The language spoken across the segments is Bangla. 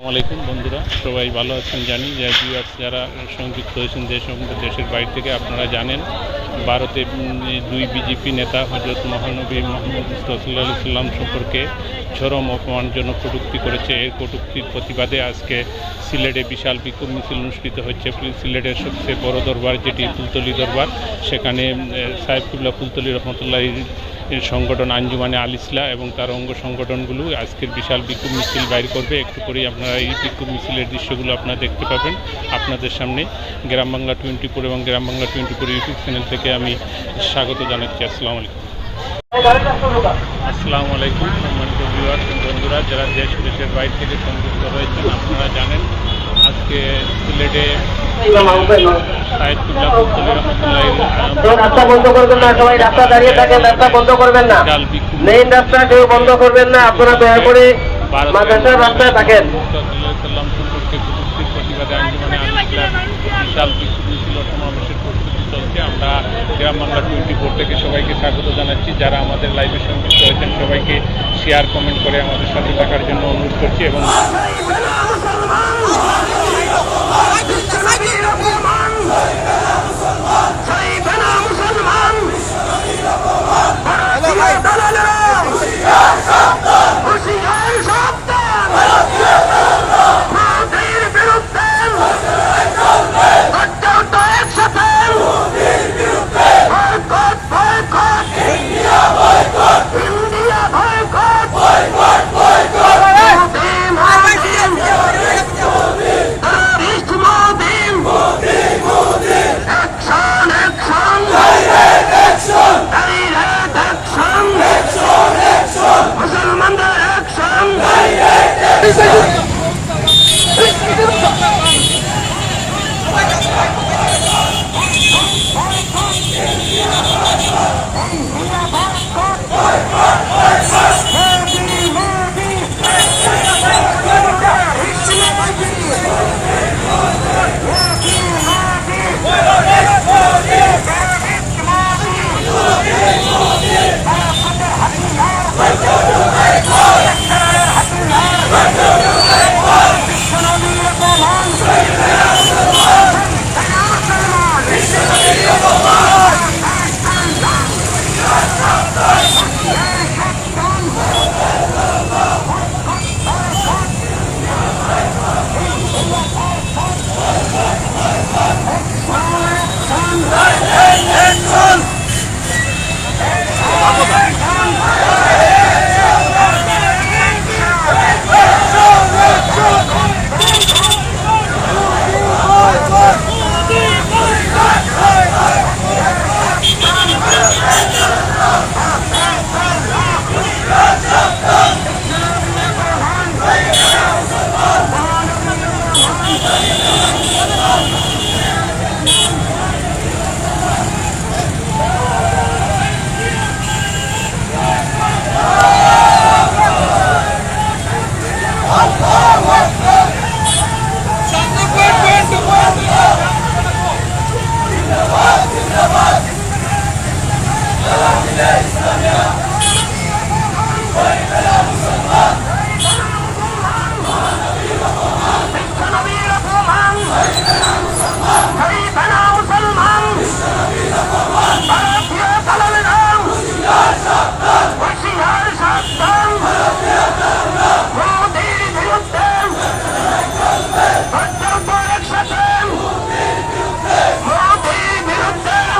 আসসালামাইকুম বন্ধুরা সবাই ভালো আছেন জানি। যে ভিউয়ার্স যারা সংযুক্ত হয়েছেন দেশ সমস্ত দেশের বাইরে থেকে আপনারা জানেন ভারতে দুই বিজেপি নেতা হজরত মহানবী মোহাম্মদ মুস্তফা সাল্লাম সম্পর্কে চরম অপমানজনক কটূক্তি করেছে। এই কটূক্তির প্রতিবাদে আজকে সিলেটে বিশাল বিক্ষোভ মিছিল অনুষ্ঠিত হচ্ছে সিলেটের সবচেয়ে বড় দরবার যেটি ফুলতলি দরবার সেখানে উম, সাহেবকুল্লাহ ফুলতলি রহমতুল্লাহ এর সংগঠন আঞ্জুমানে আল ইসলা এবং তার অঙ্গ সংগঠনগুলো আজকের বিশাল বিক্ষোভ মিছিল বাইর করবে। একটু পরেই আপনারা এই বিক্ষোভ মিছিলের দৃশ্যগুলো আপনারা দেখতে পাবেন আপনাদের সামনে। গ্রাম বাংলা টোয়েন্টি ফোর এবং Gram Bangla twenty four YouTube channel থেকে আমি স্বাগত জানাচ্ছি। আসসালামু আলাইকুম। আসসালামু আলাইকুম সম্মানিত ভিউয়ার্স, বন্ধুরা, যারা দেশ, দেশের বাইরে থেকে সংযুক্ত রয়েছেন, আপনারা জানেন আজকে সিলেটে রাস্তা বন্ধ করবেন না সবাই রাস্তা দাঁড়িয়ে থাকেন রাস্তা বন্ধ করবেন না। মেইন রাস্তা কেউ বন্ধ করবেন না আপনারা দয়া করে মাদ্রাসার রাস্তায় থাকেন। আমরা গ্রাম বাংলা টোয়েন্টি ফোর থেকে সবাইকে স্বাগত জানাচ্ছি। যারা আমাদের লাইভে সংযুক্ত হয়েছেন সবাইকে শেয়ার কমেন্ট করে আমাদের সাথে থাকার জন্য অনুরোধ করছি এবং ইন্ডিয়া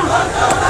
Morto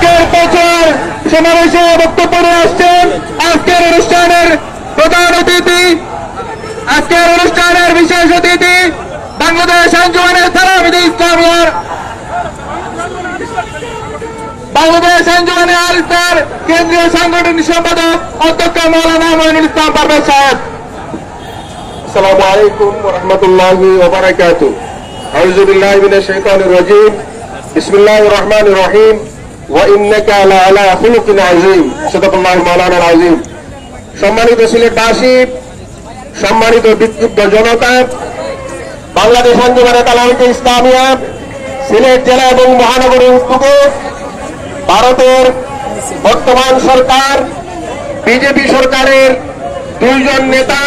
আজকের বছর সমাবেশে বক্তব্য নিয়ে আসছেন আজকের অনুষ্ঠানের প্রধান অতিথি, আজকের অনুষ্ঠানের বিশেষ অতিথি বাংলাদেশ আঞ্জুমানের সালামিদি ইসলামিয়ার বাংলাদেশ এনজুমানে আর কেন্দ্রীয় সাংগঠনিক সম্পাদক অধ্যক্ষ মৌলানা মঈনুল ইসলাম পারভেজ সাহেব। আসসালামু আলাইকুম রহমতুল্লাহি ওবারাকাতু আউযু বিল্লাহি মিনাশ শাইতানির রাজীম। বিসমিল্লাহির রহমানির রহিম। ওয়া ইন্নাকা লা আলা খুলুকিন আযীম। সাদাকাল্লাহু মাওলানা আযীম সম্মানিত সিলেটবাসী সম্মানিত বিক্ষুব্ধ জনতা, বাংলাদেশ আন্দোলনে তালামিতে ইসলামিয়া, সিলেট জেলা এবং মহানগরীর উদ্যোগে ভারতের বর্তমান সরকার, বিজেপি সরকারের দুইজন নেতা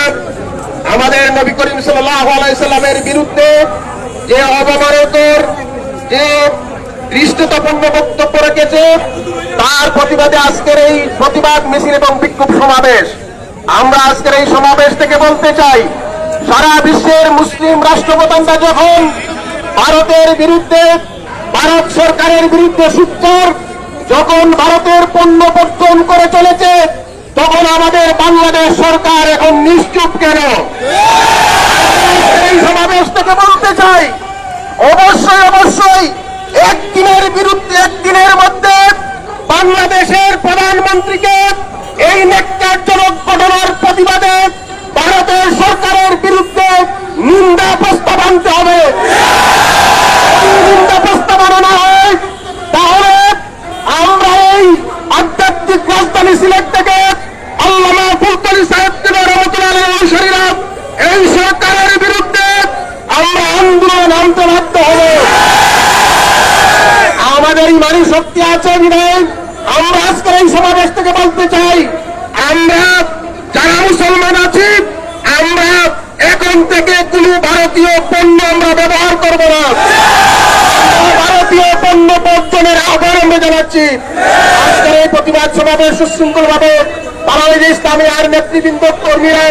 আমাদের নবী করিম সাল্লামের বিরুদ্ধে যে অবমানকর যে দৃষ্টতাপূর্ণ বক্তব্য রেখেছে, তার প্রতিবাদে আজকের এই প্রতিবাদ মিছিল এবং বিক্ষোভ সমাবেশ। আমরা আজকের এই সমাবেশ থেকে বলতে চাই, সারা বিশ্বের মুসলিম রাষ্ট্রপ্রধানরা যখন ভারতের বিরুদ্ধে, ভারত সরকারের বিরুদ্ধে সুচ্চার যখন ভারতের পণ্য বর্জন করে চলেছে, তখন আমাদের বাংলাদেশ সরকার এখন নিশ্চুপ কেন? এই সমাবেশ থেকে বলতে চাই, অবশ্যই অবশ্যই, একদিনের বিরুদ্ধে, একদিনের মধ্যে বাংলাদেশের প্রধানমন্ত্রীকে এই নেককারজনক ঘটনার প্রতিবাদে ভারতের সরকারের বিরুদ্ধে নিন্দা প্রস্তাব আনতে হবে যদি নিন্দা প্রস্তাব আনা না হয় তাহলে আমরা এই আধ্যাত্মিক রাজধানী সিলেট থেকে আল্লামা ফুলতলি সাহেব থেকে রহমতুল্লাহ অনুসারীরা এই সরকারের বিরুদ্ধে আমরা আন্দোলন আনতে বাধ্য হব। আমাদের ইমানি শক্তি আছে বিধায় আমরা আজকের এই সমাবেশ থেকে বলতে চাই, আমরা যারা মুসলমান আছি, আমরা এখন থেকে কোন ভারতীয় পণ্য আমরা ব্যবহার করব না। ভারতীয় পণ্য বর্জনের আহ্বান আমরা জানাচ্ছি। আজকের এই প্রতিবাদ সমাবেশ সুশৃঙ্খল ভাবে বাংলাদেশ ইসলামী আর নেতৃবৃন্দ কর্মীরা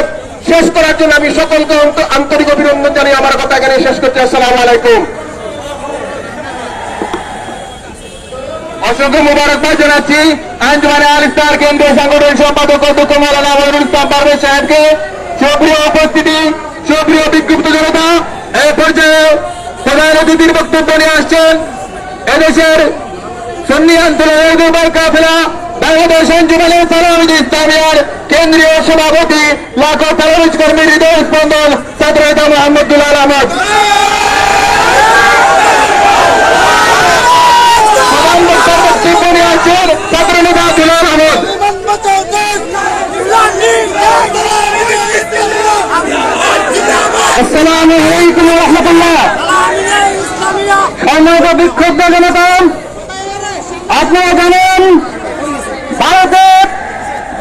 শেষ করার জন্য আমি সকলকে আন্তরিক অভিনন্দন জানিয়ে আমার কথা এখানে শেষ করছি। আসসালামু আলাইকুম। অসংখ্য মুবারকবাদ জানাচ্ছি। আঞ্জুমানে আল ইফতার কেন্দ্রীয় সাংগঠনিক সম্পাদক অধ্যক্ষ মৌলানা মহিনুল ইসলাম পারভেজ সাহেবকে সুপ্রিয় উপস্থিতি, সুপ্রিয় বিক্ষুব্ধ জনতা এই পর্যায়ে প্রধান অতিথির বক্তব্য নিয়ে আসছেন। এদেশের সুন্নি দুর্বল কাফেলা বাংলাদেশ আঞ্জুমানে সালামিদ ইসলামিয়ার কেন্দ্রীয় সভাপতি লাখো তালাবিজ কর্মী হৃদয় স্পন্দন ছাত্র নেতা মোহাম্মদুল্লাহ আহমদ। ছাত্র নেতা দুলাল আহমদ। আসসালামু আলাইকুম আপনারা জানেন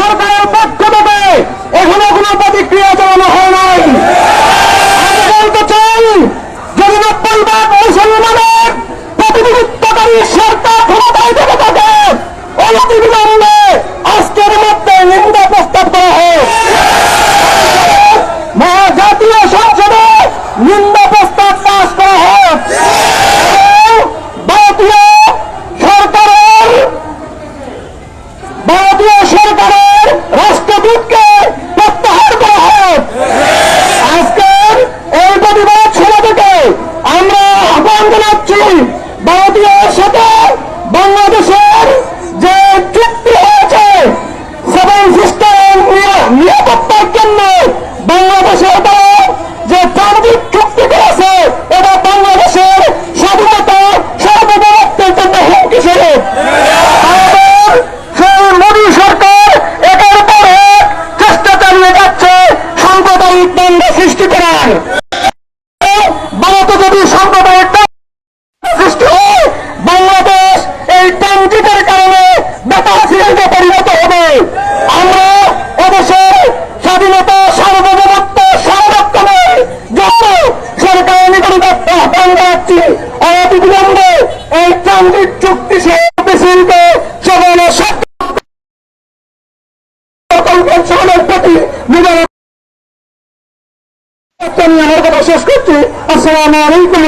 সরকারের পক্ষ থেকে এখনও কোনো প্রতিক্রিয়া জানানো হয় নাই। বলতে চাই, যদি নব্বই ভাগ মুসলমানের প্রতিনিধিত্বকারী السلام عليكم